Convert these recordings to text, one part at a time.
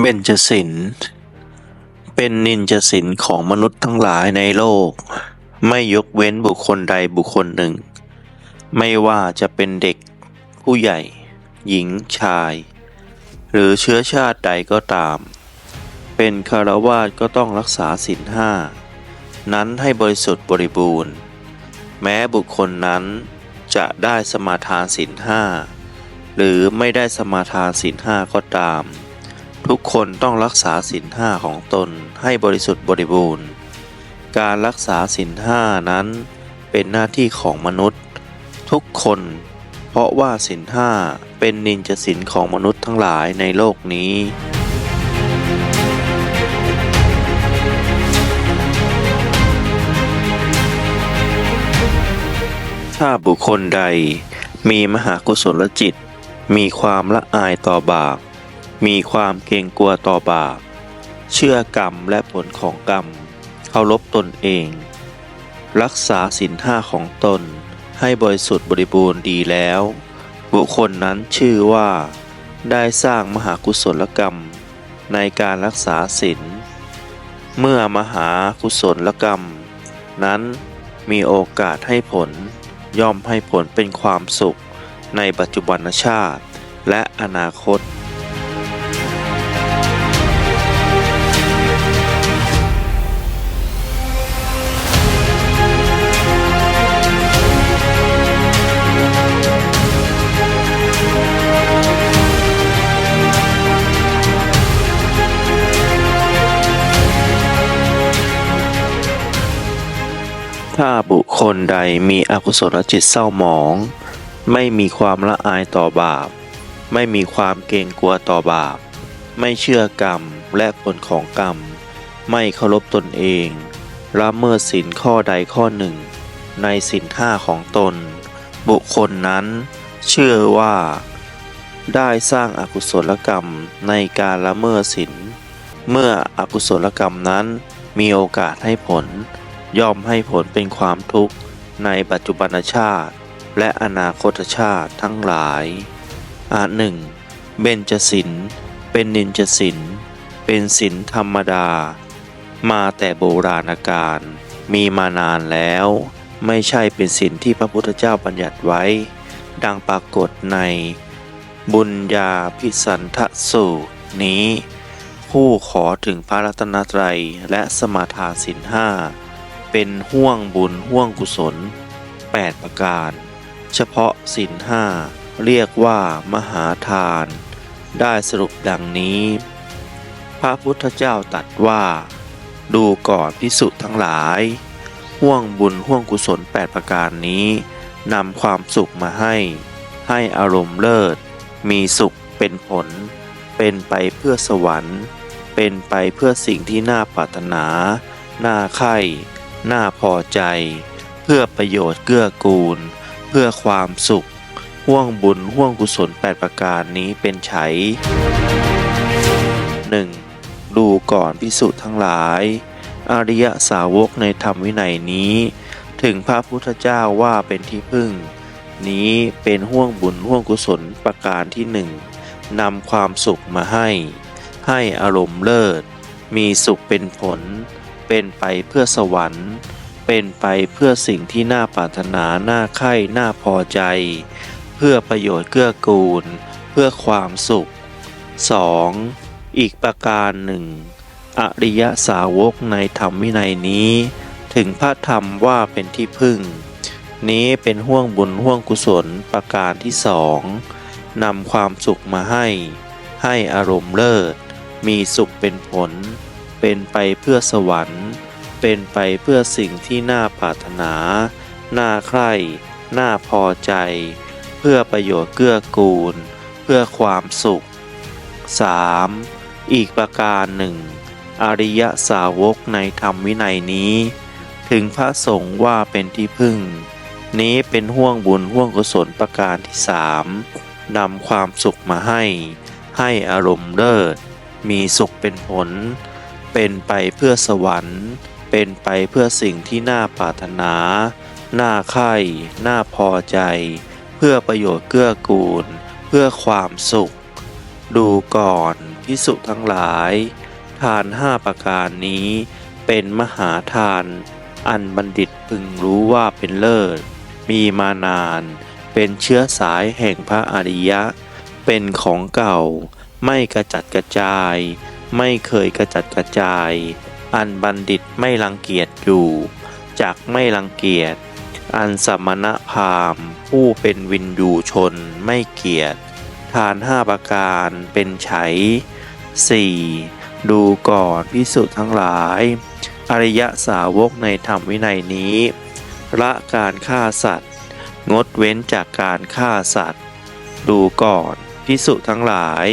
เบญจศิลป์เป็นนินจศิลป์ของมนุษย์ทั้งหลายในโลก ไม่ยกเว้นบุคคลใดบุคคลหนึ่ง ไม่ว่าจะเป็นเด็กผู้ใหญ่ หญิงชาย หรือเชื้อชาติใดก็ตาม เป็นคารวาสก็ต้องรักษาศีลห้านั้นให้บริสุทธิ์บริบูรณ์ แม้บุคคลนั้นจะได้สมาทานศีลห้าหรือไม่ได้สมาทานศีลห้าก็ตาม ทุกคนต้องรักษาศีลห้าของตนให้บริสุทธิ์บริบูรณ์ การรักษาศีลห้านั้นเป็นหน้าที่ของมนุษย์ ทุกคน เพราะว่าศีลห้าเป็นนินจศีลของมนุษย์ทั้งหลายในโลกนี้ถ้าบุคคลใดมีมหากุศลจิต มีความละอายต่อบาป มีความเกรงกลัวต่อบาป เชื่อกรรมและผลของกรรม เคารพตนเอง รักษาศีลห้าของตน ให้บริสุทธิ์บริบูรณ์ดีแล้ว บุคคลนั้นชื่อว่า ได้สร้างมหากุศลกรรม ในการรักษาศีล เมื่อมหากุศลกรรม นั้นมีโอกาสให้ผล ย่อมให้ผลเป็นความสุขในปัจจุบันชาติ และอนาคต คคลใดมีอกุศลจิตเศร้าหมอง ไม่มีความละอายต่อบาป ไม่มีความเกรงกลัวต่อบาป ไม่เชื่อกรรมและผลของกรรม ไม่เคารพตนเองละเมิดศีลข้อใดข้อหนึ่ง ในศีลห้าของตน บุคคลนั้นเชื่อว่า ได้สร้างอากุศลกรรมในการละเมิดศีลเมื่ออกุศลกรรมนั้นมีโอกาสให้ผล ย่อมให้ผลเป็นความทุกข์ ในปัจจุบันชาติ และอนาคตชาติทั้งหลาย อาหนึ่งเบญจศิลป์เป็นนินจศิลป์เป็นศิลป์ธรรมดา มาแต่โบราณกาลมีมานานแล้ว ไม่ใช่เป็นศิลป์ที่พระพุทธเจ้าบัญญัติไว้ ดังปรากฏใน บุญญาพิสันทสูตรนี้ ผู้ขอถึงพระรัตนตรัยและสมาทานศีลห้า เป็นห่วงบุญห่วงกุศล 8 ประการ เฉพาะศีลห้าเรียกว่ามหาทาน ได้สรุปดังนี้ พระพุทธเจ้าตรัสว่า ดูก่อนพิสุทั้งหลาย ห่วงบุญห่วงกุศล 8 ประการนี้นำความสุขมาให้ ให้อารมณ์เลิศ มีสุขเป็นผล เป็นไปเพื่อสวรรค์ เป็นไปเพื่อสิ่งที่น่าปรารถนา น่าใคร่ น่าพอใจ เพื่อประโยชน์เกื้อกูล เพื่อความสุข ห่วงบุญห่วงกุศล 8 ประการนี้เป็นไฉ 1. ดูก่อนพิสุทั้งหลาย อริยสาวกในธรรมวินัยนี้ ถึงพระพุทธเจ้าว่าเป็นที่พึ่ง นี้เป็นห่วงบุญห่วงกุศลประการที่หนึ่งนำความสุขมาให้ ให้อารมณ์เลิศ มีสุขเป็นผล เป็นไปเพื่อสวรรค์ เป็นไปเพื่อสิ่งที่น่าปรารถนาน่าใคร่น่าพอใจ เพื่อประโยชน์เกื้อกูล เพื่อความสุข 2. อีกประการหนึ่ง อริยสาวกในธรรมวินัยนี้ ถึงพระธรรมว่าเป็นที่พึ่ง นี้เป็นห่วงบุญห่วงกุศลประการที่สองนำความสุขมาให้ ให้อารมณ์เลิศ มีสุขเป็นผล เป็นไปเพื่อสวรรค์ เป็นไปเพื่อสิ่งที่น่าปรารถนา น่าใคร่ น่าพอใจ เพื่อประโยชน์เกื้อกูล เพื่อความสุข 3. อีกประการหนึ่ง อริยสาวกในธรรมวินัยนี้ ถึงพระสงฆ์ว่าเป็นที่พึ่ง นี้เป็นห่วงบุญห่วงกุศลประการที่สามนำความสุขมาให้ ให้อารมณ์เลิศมีสุขเป็นผล เป็นไปเพื่อสวรรค์ เป็นไปเพื่อสิ่งที่น่าปรารถนา น่าใคร่น่าพอใจ เพื่อประโยชน์เกื้อกูล เพื่อความสุข ดูก่อนพิสุทั้งหลาย ทานห้าประการนี้ เป็นมหาทาน อันบัณฑิตพึงรู้ว่าเป็นเลิศ มีมานาน เป็นเชื้อสายแห่งพระอริยะ เป็นของเก่า ไม่กระจัดกระจาย ไม่เคยกระจัดกระจาย อันบัณฑิตไม่รังเกียจอยู่จักไม่รังเกียจ อันสมณพราหมณ์ผู้เป็นวินยูชนไม่เกียจทานห้าประการเป็นไฉสี่ดูก่อนพิสุทั้งหลาย อริยสาวกในธรรมวินัยนี้ละการฆ่าสัตว์ งดเว้นจากการฆ่าสัตว์ ดูก่อนพิสุทั้งหลาย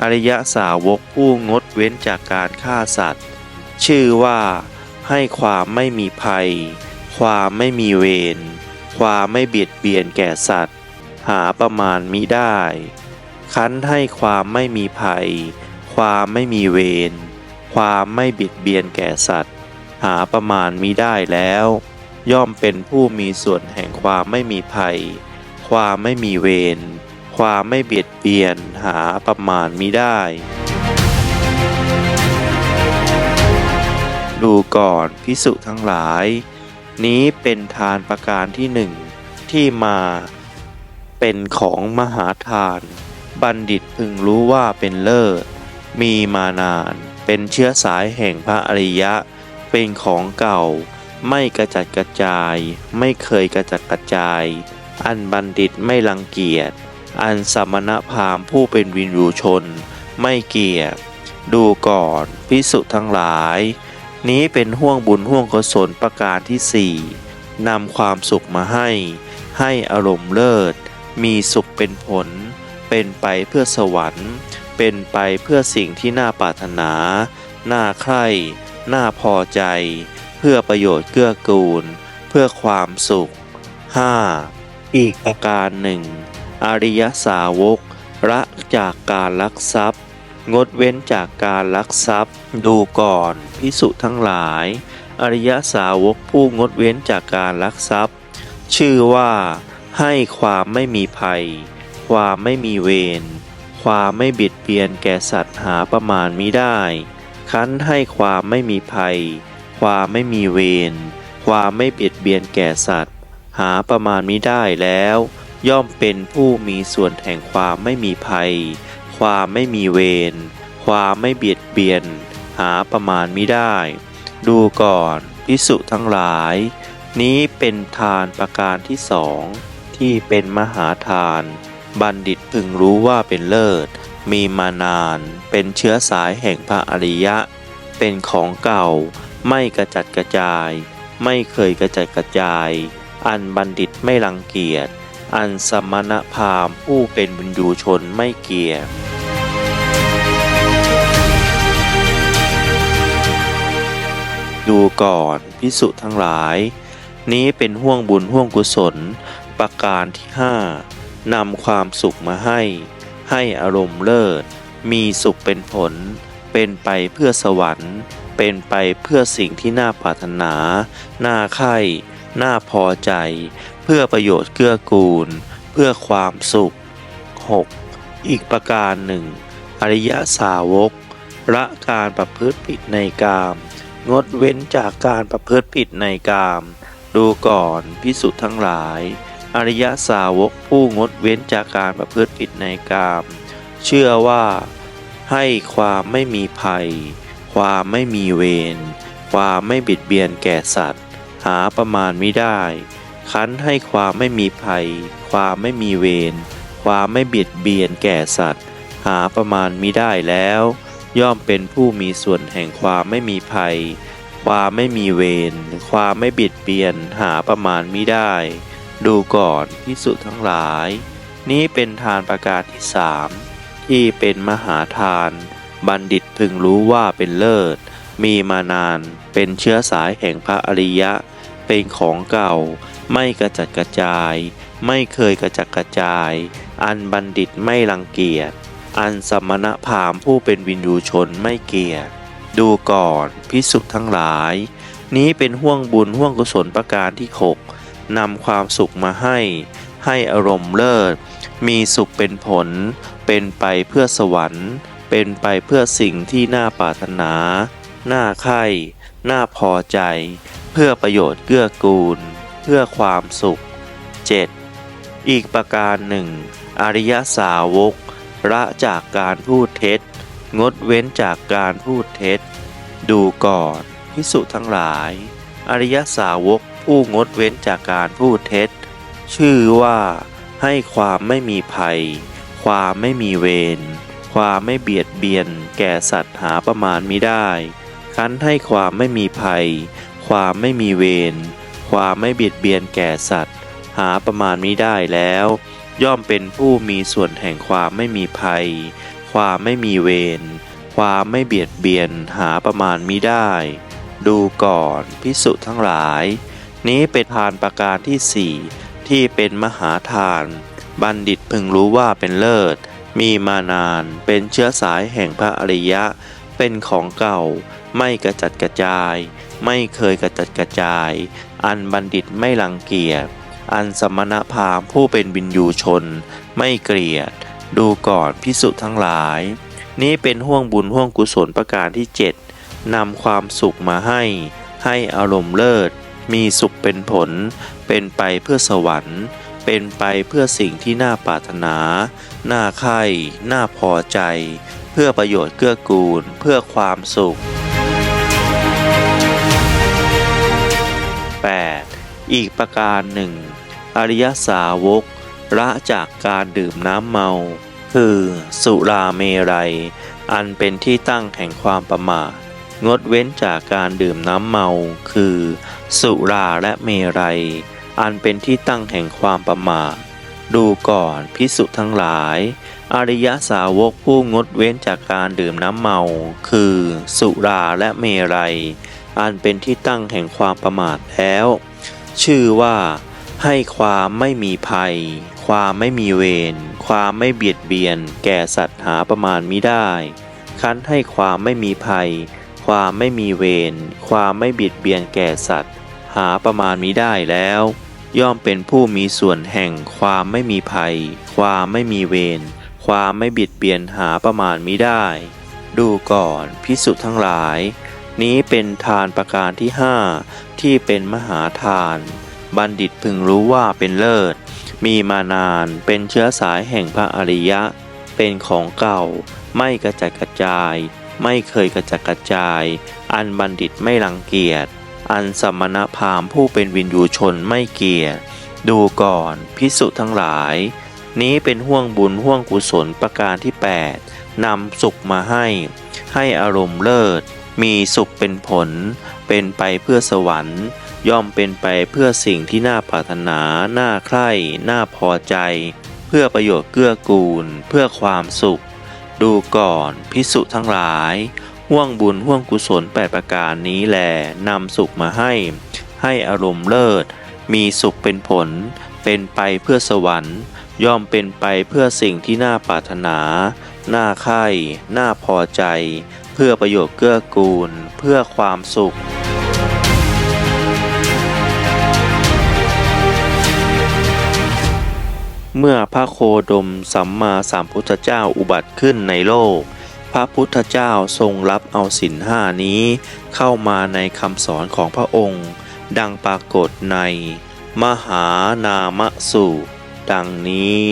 อริยสาวกผู้งดเว้นจากการฆ่าสัตว์ ชื่อว่าให้ความไม่มีภัย ความไม่มีเวร ความไม่เบียดเบียนแก่สัตว์ หาประมาณมิได้ คั้นให้ความไม่มีภัย ความไม่มีเวร ความไม่เบียดเบียนแก่สัตว์ หาประมาณมิได้แล้ว ย่อมเป็นผู้มีส่วนแห่งความไม่มีภัย ความไม่มีเวร ความไม่เบียดเบียนหาประมาณมิได้ ดูก่อนพิสุทั้งหลาย นี้เป็นทานประการที่หนึ่งที่มาเป็นของมหาทาน บัณฑิตพึงรู้ว่าเป็นเลิศมีมานาน เป็นเชื้อสายแห่งพระอริยะ เป็นของเก่า ไม่กระจัดกระจาย ไม่เคยกระจัดกระจาย อันบัณฑิตไม่รังเกียจ อันสมณพราหมณ์ผู้เป็นวินยูชน ไม่เกียจดูก่อนพิสุทั้งหลาย นี้เป็นห่วงบุญห่วงกุศลประการที่สี่นำความสุขมาให้ ให้อารมณ์เลิศ มีสุขเป็นผล เป็นไปเพื่อสวรรค์ เป็นไปเพื่อสิ่งที่น่าปรารถนา น่าใคร่ น่าพอใจ เพื่อประโยชน์เกื้อกูล เพื่อความสุข 5. อีกประการหนึ่ง อริยสาวกละจากการลักทรัพย์ งดเว้นจากการลักทรัพย์ ดูก่อนพิสุทั้งหลาย อริยสาวกผู้งดเว้นจากการลักทรัพย์ ชื่อว่าให้ความไม่มีภัย ความไม่มีเวร ความไม่เบียดเบียนแก่สัตว์หาประมาณมิได้ คั้นให้ความไม่มีภัย ความไม่มีเวร ความไม่เบียดเบียนแก่สัตว์ หาประมาณมิได้แล้ว ย่อมเป็นผู้มีส่วนแห่งความไม่มีภัย ความไม่มีเวร ความไม่เบียดเบียน หาประมาณไมิได้ ดูก่อนพิสุทั้งหลาย นี้เป็นทานประการที่สองที่เป็นมหาทาน บัณฑิตพึงรู้ว่าเป็นเลิศ มีมานาน เป็นเชื้อสายแห่งพระอริยะ เป็นของเก่า ไม่กระจัดกระจาย ไม่เคยกระจัดกระจาย อันบัณฑิตไม่รังเกียจ อันสมณพราหมณ์ผู้เป็นบุญยูชนไม่เกียจดูก่อนพิสุทั้งหลาย นี้เป็นห่วงบุญห่วงกุศล ประการที่ห้านำความสุขมาให้ ให้อารมณ์เลิศ มีสุขเป็นผล เป็นไปเพื่อสวรรค์ เป็นไปเพื่อสิ่งที่น่าปรารถนา น่าใคร่น่าพอใจ พื่อประโยชน์เกื้อกูล เพื่อความสุข 6. อีกประการหนึ่ง อริยสาวก ละการประพฤติผิดในกาม งดเว้นจากการประพฤติผิดในกาม ดูก่อนพิสุทธ์ทั้งหลาย อริยสาวกผู้งดเว้นจากการประพฤติผิดในกาม เชื่อว่า ให้ความไม่มีภัย ความไม่มีเวร ความไม่บิดเบียนแก่สัตว์ หาประมาณไม่ได้ คั้นให้ความไม่มีภัย ความไม่มีเวร ความไม่เบียดเบียนแก่สัตว์ หาประมาณมิได้แล้ว ย่อมเป็นผู้มีส่วนแห่งความไม่มีภัย ความไม่มีเวร ความไม่เบียดเบียน หาประมาณมิได้ ดูก่อนพิสุทั้งหลาย นี้เป็นทานประการที่สามที่เป็นมหาทาน บัณฑิตพึงรู้ว่าเป็นเลิศ มีมานาน เป็นเชื้อสายแห่งพระอริยะ เป็นของเก่า ไม่กระจัดกระจาย ไม่เคยกระจัดกระจาย อันบัณฑิตไม่รังเกียจ อันสมณพราหมณ์ผู้เป็นวินยูชนไม่เกียจดูก่อนพิสุทั้งหลาย นี้เป็นห่วงบุญห่วงกุศลประการที่หกนำความสุขมาให้ ให้อารมณ์เลิศ มีสุขเป็นผล เป็นไปเพื่อสวรรค์ เป็นไปเพื่อสิ่งที่น่าปรารถนา น่าใคร่น่าพอใจ เพื่อประโยชน์เกื้อกูล พื่อความสุข 7. อีกประการหนึ่ง อริยสาวกละจากการพูดเท็จ งดเว้นจากการพูดเท็จ ดูก่อนพิสุทั้งหลาย อริยสาวกผู้งดเว้นจากการพูดเท็จ ชื่อว่าให้ความไม่มีภัย ความไม่มีเวร ความไม่เบียดเบียน แก่สัตว์หาประมาณมิได้ คันให้ความไม่มีภัย ความไม่มีเวร ความไม่เบียดเบียนแก่สัตว์ หาประมาณมิได้แล้ว ย่อมเป็นผู้มีส่วนแห่งความไม่มีภัย ความไม่มีเวรความไม่เบียดเบียนหาประมาณมิได้ ดูก่อนพิสุทั้งหลาย นี้เป็นทานประการที่สี่ที่เป็นมหาทาน บัณฑิตพึงรู้ว่าเป็นเลิศ มีมานานเป็นเชื้อสายแห่งพระอริยะ เป็นของเก่า ไม่กระจัดกระจาย ไม่เคยกระจัดกระจาย อันบัณฑิตไม่รังเกียจ อันสมณพราหมณ์ผู้เป็นวินยูชน ไม่เกลียด ดูก่อนพิสุทั้งหลาย นี้เป็นห่วงบุญห่วงกุศลประการที่เจ็ดนำความสุขมาให้ ให้อารมณ์เลิศ มีสุขเป็นผล เป็นไปเพื่อสวรรค์ เป็นไปเพื่อสิ่งที่น่าปรารถนา น่าใคร่น่าพอใจ เพื่อประโยชน์เกื้อกูล เพื่อความสุข อีกประการหนึ่ง อริยสาวกละจากการดื่มน้ำเมา คือสุราเมรัย อันเป็นที่ตั้งแห่งความประมาทงดเว้นจากการดื่มน้ำเมา คือ สุราและเมรัย อันเป็นที่ตั้งแห่งความประมาทดูก่อนพิสุทั้งหลาย อริยสาวกผู้งดเว้นจากการดื่มน้ำเมา คือ สุราและเมรัย อันเป็นที่ตั้งแห่งความประมาทแล้ว ชื่อว่า ให้ความไม่มีภัย ความไม่มีเวร ความไม่เบียดเบียน แก่สัตว์หาประมาณมิได้ คันให้ความไม่มีภัย ความไม่มีเวร ความไม่เบียดเบียนแก่สัตว์ หาประมาณมิได้แล้ว ย่อมเป็นผู้มีส่วนแห่งความไม่มีภัย ความไม่มีเวร ความไม่เบียดเบียนหาประมาณมิได้ ดูก่อนพิสุทั้งหลายนี้เป็นทานประการที่ห้า ที่เป็นมหาทาน บัณฑิตพึงรู้ว่าเป็นเลิศ มีมานานเป็นเชื้อสายแห่งพระอริยะ เป็นของเก่า ไม่กระจัดกระจาย ไม่เคยกระจัดกระจาย อันบัณฑิตไม่รังเกียจ อันสมณพราหมณ์ผู้เป็นวินยูชนไม่เกียจดูก่อนพิสุทั้งหลาย นี้เป็นห่วงบุญห่วงกุศลประการที่ 8นำสุขมาให้ ให้อารมณ์เลิศ มีสุขเป็นผล เป็นไปเพื่อสวรรค์ ย่อมเป็นไปเพื่อสิ่งที่น่าปรารถนา น่าใคร่ น่าพอใจ เพื่อประโยชน์เกื้อกูล เพื่อความสุข ดูก่อนพิสุทั้งหลาย ห่วงบุญห่วงกุศลแปดประการนี้แหลนำสุขมาให้ ให้อารมณ์เลิศ มีสุขเป็นผล เป็นไปเพื่อสวรรค์ ย่อมเป็นไปเพื่อสิ่งที่น่าปรารถนา น่าใคร่ น่าพอใจ พื่อประโยชน์เกื้อกูล เพื่อความสุข เมื่อพระโคดมสัมมาสัมพุทธเจ้าอุบัติขึ้นในโลก พระพุทธเจ้าทรงรับเอาสินห้านี้เข้ามาในคำสอนของพระองค์ ดังปรากฏใน มหานามสูตรดังนี้